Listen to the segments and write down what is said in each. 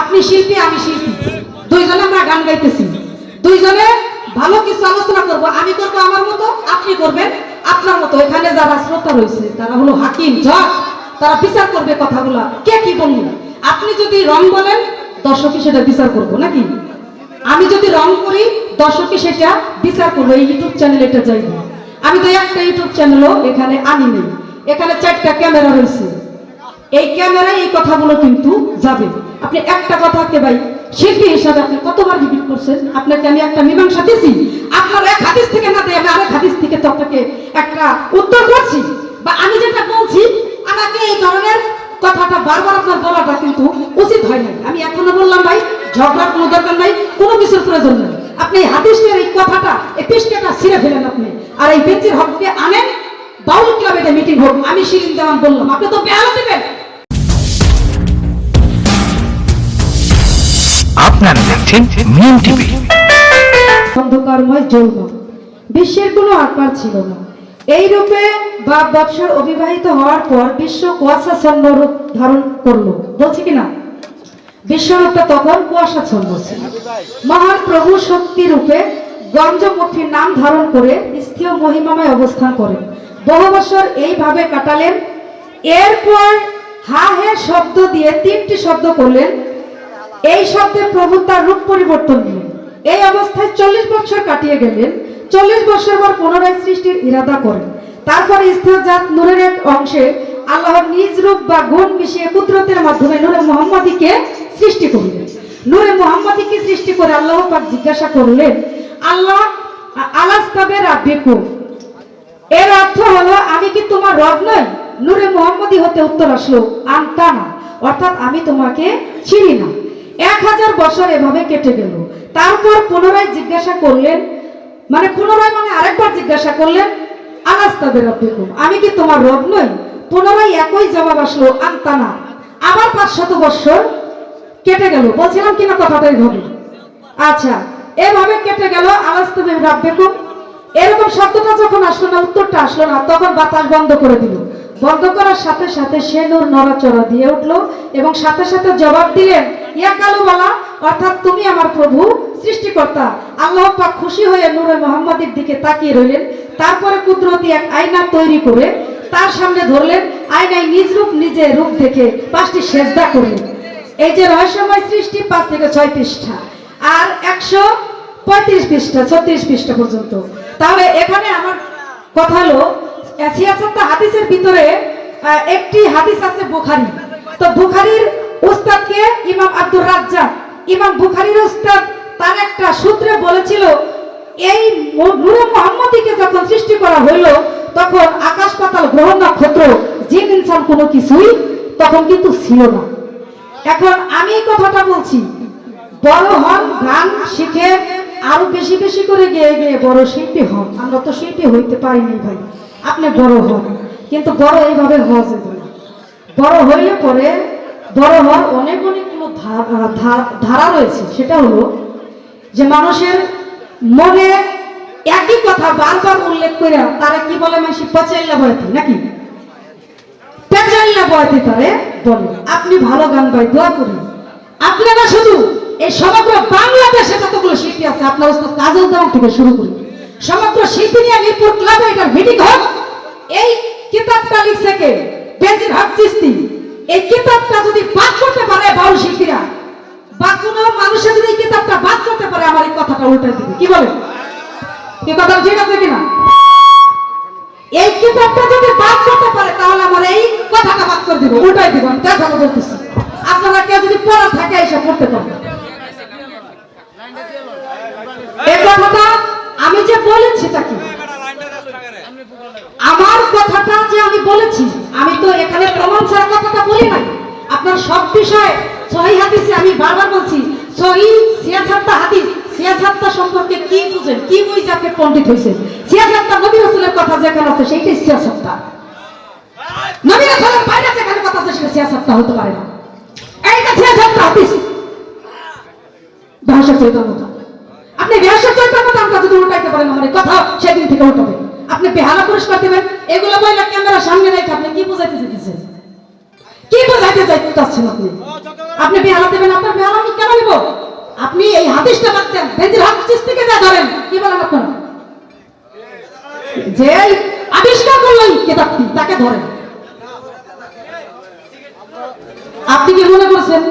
আপনি শিল্পী, আমি শিল্পী। দুইজনে আমরা গান গাইতেছি। দুইজনে ভালো কিছু আলোচনা করব। আমি আমার মতো, আপনি করবেন আপনার মতো। এখানে যারা শ্রোতা রয়েছে, তারা হলো হাকিম তারা বিচার করবে কথাগুলা। কে কি আপনি যদি রং বলেন, দর্শকই সেটা বিচার করব, নাকি? আমি যদি রং করি, দর্শকই সেটা বিচার করব। এই ইউটিউব চ্যানেল এটা চাইব আমি তো একটা ইউটিউব চ্যানেলও এখানে আনি নেই। এখানে চারটা ক্যামেরা রয়েছে। এই ক্যামেরায় এই কথাগুলো কিন্তু যাবে। আপনি একটা কথা কথাকে ভাই, শিল্পী হিসাবে আপনি কতবার রিপিট করছেন? আপনাকে আমি একটা মীমাংসা দিয়েছি আপনার এক হাদিস থেকে না দিয়ে আমি আরেক হাদিস থেকে তো আপনাকে একটা উত্তর করছি। বা আমি যেটা বলছি, আমাকে এই ধরনের কথাটা বারবার আপনার বলাটা কিন্তু উচিত হয় নাই। আমি এখনও বললাম ভাই, ঝগড়ার কোনো দরকার নাই, কোনো কিছুর প্রয়োজন নেই। আপনি হাদিসের এই কথাটা, এই পৃষ্ঠটা ছিঁড়ে ফেলেন আপনি। আর এই বেঞ্চের হককে আনেন, বাউল ক্লাবে মিটিং হোক, আমি শিরিন দেওয়ান বললাম। আপনি তো বেহালা দেবেন আপনারা দেখছেন মিম টিভি অন্ধকারময় জন্ম বিশ্বের কোনো আকার ছিল না। এই রূপে বা বৎসর অবিবাহিত হওয়ার পর বিশ্ব কুয়াশাচ্ছন্ন রূপ ধারণ করল। বলছি কিনা? বিশ্বরূপটা তখন কুয়াশাচ্ছন্ন ছিল। মহান প্রভু শক্তি রূপে গঞ্জমুখীর নাম ধারণ করে স্থির মহিমাময় অবস্থান করেন। বহু বছর এইভাবে কাটালেন। এরপর হা হে শব্দ দিয়ে তিনটি শব্দ করলেন। এই শব্দে প্রভু তার রূপ পরিবর্তন দিলেন এই অবস্থায় চল্লিশ বছর কাটিয়ে গেলেন, চল্লিশ বছর পর পুনরায় সৃষ্টির ইরাদা করেন। তারপরে ইস্তেজাত নূরের এক অংশে আল্লাহর নিজ রূপ বা গুণ মিশিয়ে কুদরতের মাধ্যমে নূরে মোহাম্মদীকে সৃষ্টি করলেন। নূরে মোহাম্মদীকে সৃষ্টি করে আল্লাহ পাক জিজ্ঞাসা করলেন, আল্লাহ, আলাস্তাবে রাব্বিকু এর অর্থ হলো, আমি কি তোমার রব নই? নূরে মোহাম্মদী হতে উত্তর আসলো আনতা না অর্থাৎ, আমি তোমাকে চিনি না। এক হাজার বছর এভাবে কেটে গেল। তারপর পুনরায় জিজ্ঞাসা করলেন মানে পুনরায় মানে আরেকবার জিজ্ঞাসা করলেন আনাস্তাদের রব্বিকুম আমি কি তোমার রব নই? পুনরায় একই জবাব আসলো আনতা না আবার পাঁচ শত বছর কেটে গেল। বলছিলাম কিনা কথাটাই এইভাবে আচ্ছা এভাবে কেটে গেল আলাস্তবে রাব্বেকুম এরকম শব্দটা যখন আসলো না, উত্তরটা আসলো না, তখন বাতাস বন্ধ করে দিল। বন্ধ করার সাথে সাথে সে নূর নড়াচড়া দিয়ে উঠল এবং সাথে সাথে জবাব দিলেন, ইয়া কালুবালা, অর্থাৎ তুমি আমার প্রভু, সৃষ্টিকর্তা। আল্লাহ পাক খুশি হয়ে নূরে মোহাম্মদের দিকে তাকিয়ে রইলেন। তারপরে কুদরতি এক আয়না তৈরি করে তার সামনে ধরলেন, আয়নায় নিজ রূপ নিজে রূপ দেখে পাঁচটি সেজদা করলেন। এই যে রহস্যময় সৃষ্টি, পাঁচ থেকে ছয় পৃষ্ঠা। আর একশো পঁয়ত্রিশ পৃষ্ঠা, ছত্রিশ পৃষ্ঠা পর্যন্ত। তাহলে এখানে আমার কথা হলো সিয়াসত্তা হাদিসের ভিতরে একটি হাদিস আছে বুখারি। তো বুখারির উস্তাদকে ইমাম আব্দুর রাজ্জাক, ইমাম বুখারির উস্তাদ তার একটা সূত্রে বলেছিল, এই নূরে মোহাম্মদীকে যখন সৃষ্টি করা হইল, তখন আকাশ পাতাল গ্রহ নক্ষত্র, জিন, ইনসান কোনো কিছুই তখন কিন্তু ছিল না। এখন আমি কথাটা বলছি, বড় হন, গান শিখে, আরও বেশি বেশি করে গেয়ে গিয়ে বড় শিল্পী হন। আমরা তো শিল্পী হইতে পারিনি ভাই। আপনি বড় হন। কিন্তু বড় এইভাবে হওয়া যাবে না। বড় হইলে পরে বড় হওয়ার অনেক অনেকগুলো ধারা রয়েছে। সেটা হলো যে মানুষের মনে একই কথা বারবার উল্লেখ করে তারা কি বলে মানুষ পচাইল্লা বয়তি, নাকি? পেঁচাইল্লা বয়তি তারে বলে। আপনি ভালো গান গাই দোয়া করি। আপনারা শুধু এই সমগ্র বাংলাদেশে যতগুলো শিল্পী আছে, আপনার কাজল দেওয়া থেকে শুরু করি। সমগ্র শিল্পী নিয়ে মিরপুর ক্লাবে এটার মিটিং হোক এই কিতাবটা লিখছে কে? বেঞ্জির হক চিস্তি। এই কিতাবটা যদি বাদ করতে পারে বাউল শিল্পীরা বা কোনো মানুষের যদি এই কিতাবটা বাদ করতে পারে আমার এই কথাটা উল্টে দিবে। কি বলে কি কথা ঠিক আছে কিনা? এই কিতাবটা যদি বাদ করতে পারে তাহলে আমার এই কথাটা বাদ করে দিব উল্টাই দিব আমি তার কথা বলতেছি। আপনারা কেউ যদি পড়া থাকে এসে পড়তে পারবে এই কথাটা আমি যে বলেছি তাকে, আমার কথাটা যে আমি বলেছি, আমি তো এখানে প্রমাণ ছাড়া কথাটা বলি নাই। আপনার সব বিষয়ে সহি হাদিসে আমি বারবার বলছি, সহি সিয়াসাত্তা হাদিস সিয়াসাত্তা সম্পর্কে কি বুঝেন, কি বুঝে আপনি পণ্ডিত হয়েছে সিয়াসাত্তা নবী রাসূলের কথা যেখানে আছে, সেইটাই সিয়াসাত্তা নবী রাসূলের বাইরে যেখানে কথা আছে, সেটা সিয়াসাত্তা হতে পারে না। এইটা সিয়াসাত্তা হাদিস। ভাষা চৈতন্যতা। আপনি ভাষা চৈতন্যতা আমরা যদি উল্টাইতে পারেন আমার, কথা সেদিন থেকে উল্টাবে আপনি বেহালা পুরস্কার দেবেন, এগুলো বইলে ক্যামেরা সামনে রেখে আপনি কি বোঝাইতে চাইতেছেন? কি বোঝাইতে চাইতেছেন আপনি? আপনি বেহালা দেবেন, আপনার বেহালা আমি কেন নিব? আপনি এই হাদিসটা বাঁধতেন বেঞ্জির হাদিস থেকে যা ধরেন, কি বলেন আপনারা? যে আবিষ্কার করলেন কেতাবটি, তাকে ধরেন। আপনি কি মনে করছেন?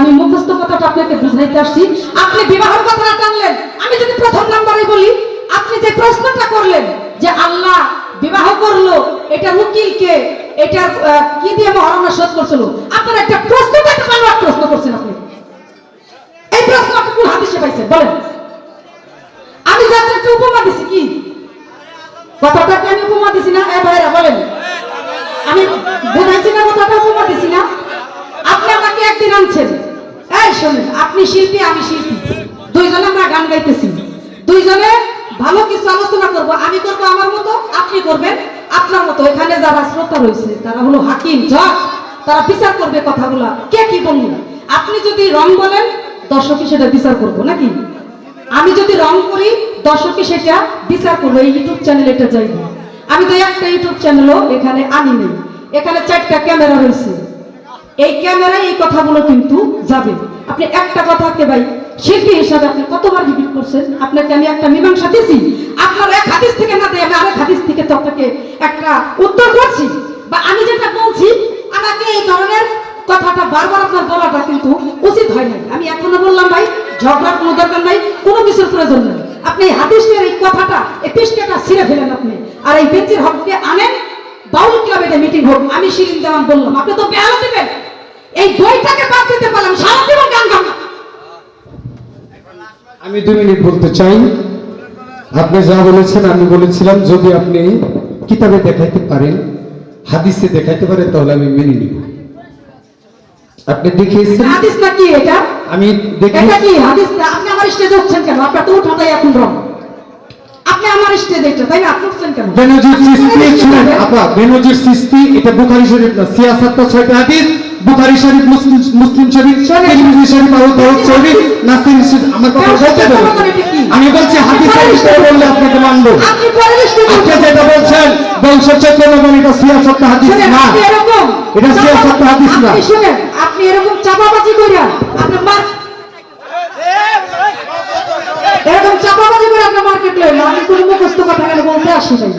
আমি মুখস্থ কথাটা আপনাকে বুঝাইতে আসছি, আপনি বিবাহের কথাটা টানলেন। আমি যদি প্রথম নাম্বারে বলি, আপনি যে প্রশ্নটা করলেন যে আল্লাহ বিবাহ করল, এটা উকিলকে এটা কি দিয়ে মহারণা শোধ করছিল? আপনার একটা প্রশ্নটা একটা বানোয়াট প্রশ্ন করছেন আপনি। এই প্রশ্ন আপনি কোন হাদিসে পাইছেন? বলেন। আমি যাতে একটা উপমা দিছি, কি? কথাটা কি আমি উপমা দিছি না? এ ভাইরা, বলেন। আমি বুঝাইছি না কথাটা উপমা দিছি না আপনি আমাকে একদিন আনছেন এই শোনেন আপনি শিল্পী আমি শিল্পী দুইজনে আমরা গান গাইতেছি দুইজনে ভালো কিছু আলোচনা করব আমি করব আমার মতো আপনি করবেন আপনার মতো এখানে যারা শ্রোতা রয়েছে, তারা হলো হাকিম জজ তারা বিচার করবে কথাগুলা। কে কি বললেন আপনি যদি রং বলেন, দর্শকই সেটা বিচার করব, নাকি? আমি যদি রং করি দর্শককে সেটা বিচার করব। এই ইউটিউব চ্যানেল এটা যাইব আমি তো একটা ইউটিউব চ্যানেলও এখানে আনি নেই। এখানে চারটা ক্যামেরা রয়েছে। এই ক্যামেরায় এই কথাগুলো কিন্তু যাবে। আপনি একটা কথা কে ভাই শিল্পী হিসাবে আপনি কতবার রিপিট করছেন? আপনাকে আমি একটা মীমাংসা দিয়েছি। আপনার এক হাদিস থেকে না দেয়, আমি আরেক হাদিস থেকে তো আপনাকে একটা উত্তর করছি বা আমি যেটা বলছি, আমাকে এই ধরনের কথাটা বারবার আপনার বলাটা কিন্তু উচিত হয় নাই। আমি এখনও বললাম ভাই ঝগড়ার কোনো দরকার নাই, কোনো কিছুর প্রয়োজন নেই। আপনি এই হাদিসের এই কথাটা, এই পৃষ্ঠাটা ছিঁড়ে ফেলেন আপনি। আর এই বেঞ্চের হককে আনেন, বাউল ক্লাবে এটা মিটিং হোক, আমি শিরিন দেওয়ান বললাম। আপনি তো বেহালা দেবেন এই বইটাকে বাদ দিতে পারলাম সারা জীবন গান আমি দুই মিনিট বলতে চাই। আপনি যা বলেছেন আমি বলেছিলাম যদি আপনি কিতাবে দেখাইতে পারেন হাদিসে দেখাইতে পারেন তাহলে আমি মেনে নিব। আপনি দেখিয়েছেন? হাদিস না কি এটা? আমি এটা দেখি কি? হাদিস না আপনি আমার স্টেজে উঠছেন কেন? আপনার তো উঠাটাই এখন রং। আপনি আমার স্টেজে এটা তাই না? আপনি উঠছেন কেন? বেনজির সিস্তি শুনেন আপা বেনজির সিস্তি এটা বুখারী শরীফ না সিয়াসাতটা ছয়টা হাদিস। বুখারী শরীফ মুসলিম মুসলিম শরীফ তিরমিজি শরীফ আবু দাউদ শরীফ নাসির শরীফ। আমার কথা বলতে আমি বলছি হাদিসের বিষয়ে বললে আপনাকে মানবো। আপনি পরের যেটা বলছেন বংশ এটা হাদিস না। এরকম এটা সিয়াসত হাদিস না। আপনি এরকম চাপাবাজি মার এরকম চাপাবাজি করে আপনি মার্কেট লইলেন আমি কোনো মুখস্থ কথা বলতে আসি নাই।